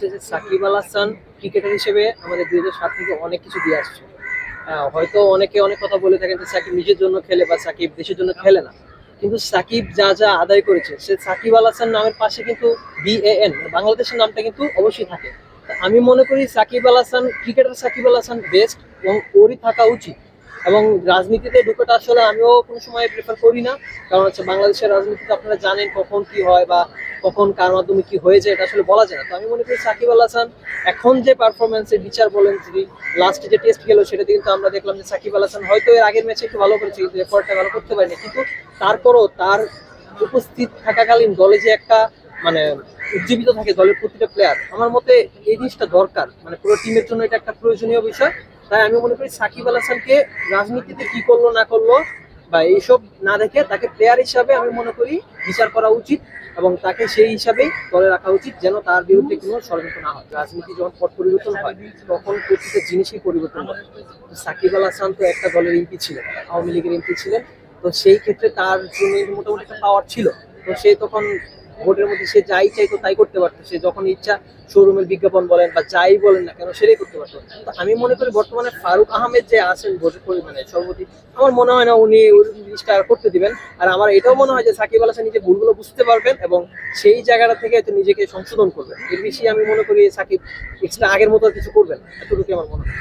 হচ্ছে যে সাকিব আল হাসান ক্রিকেটার হিসেবে আমাদের দুই হাজার সাত থেকে অনেক কিছু দিয়ে আসছে। আহ, হয়তো অনেকে অনেক কথা বলে থাকেন যে সাকিব নিজের জন্য খেলে বা সাকিব দেশের জন্য খেলে না। কিন্তু সাকিব যা যা আদায় করেছে সে সাকিব আল হাসান নামের পাশে কিন্তু বিএএন বাংলাদেশের নামটা কিন্তু অবশ্যই থাকে। আমি মনে করি সাকিব আল হাসান ক্রিকেটার সাকিব আল হাসান বেস্ট এবং ওরই থাকা উচিত। এবং রাজনীতিতে ঢুকেটা আসলে আমিও কোনো সময় প্রেফার করি না। কারণ হচ্ছে বাংলাদেশের রাজনীতিতে আপনারা জানেন কখন কি হয় বা কখন, কার মাধ্যমে কি হয়ে যায় এটা আসলে বলা যায় না। তো আমি মনে করি সাকিব আল হাসান, এখন যে পারফরমেন্সের বিচার বলেন যদি লাস্টে যে টেস্ট গেল সেটাতে কিন্তু আমরা দেখলাম যে সাকিব আল হাসান হয়তো এর আগের ম্যাচে একটু ভালো করেছে, কিন্তু এরপরটা ভালো করতে পারেনি। কিন্তু তারপরও তার উপস্থিত থাকাকালীন দলে যে একটা মানে উজ্জীবিত থাকে দলের প্রতিটা প্লেয়ার আমার মতে এই জিনিসটা দরকার। মানে পুরো টিমের জন্য এটা একটা প্রয়োজনীয় বিষয়। তাই আমি মনে করি সাকিব আল হাসানকে রাজনীতিতে কি করল, না করল বা এইসব না দেখে তাকে প্লেয়ার হিসাবে আমি মনে করি বিচার করা উচিত এবং তাকে সেই হিসাবে দলে রাখা উচিত যেন তার বিরুদ্ধে কোনো ষড়যন্ত্র না হয়, রাজনীতি যখন পট পরিবর্তন হয়, তখন প্রতিটা জিনিসই পরিবর্তন হয়। সাকিব আল হাসান তো একটা দলের এমপি ছিলেন, আওয়ামী লীগের এমপি ছিলেন, তো সেই ক্ষেত্রে তার জন্য মোটামুটি একটা পাওয়ার ছিল। তো সে তখন ভোটের মধ্যে সে যাই চাইতো তাই করতে পারতো। সে যখন ইচ্ছা শোরুমের বিজ্ঞাপন বলেন বা যাই বলেন না কেন, সেটাই করতে পারতো। তো আমি মনে করি বর্তমানে ফারুক আহমেদ যে আছেন ভোটের পরিমাণে সভাপতি আমার মনে হয় না উনি ওই জিনিসটা করতে দিবেন। আর আমার এটাও মনে হয় যে সাকিব আল হাসান নিজে ভুলগুলো বুঝতে পারবেন এবং সেই জায়গাটা থেকে হয়তো নিজেকে সংশোধন করবেন। এর বেশি আমি মনে করি সাকিব এক্সট্রা আগের মতো কিছু করবেন এতটুকু আমার মনে হয়।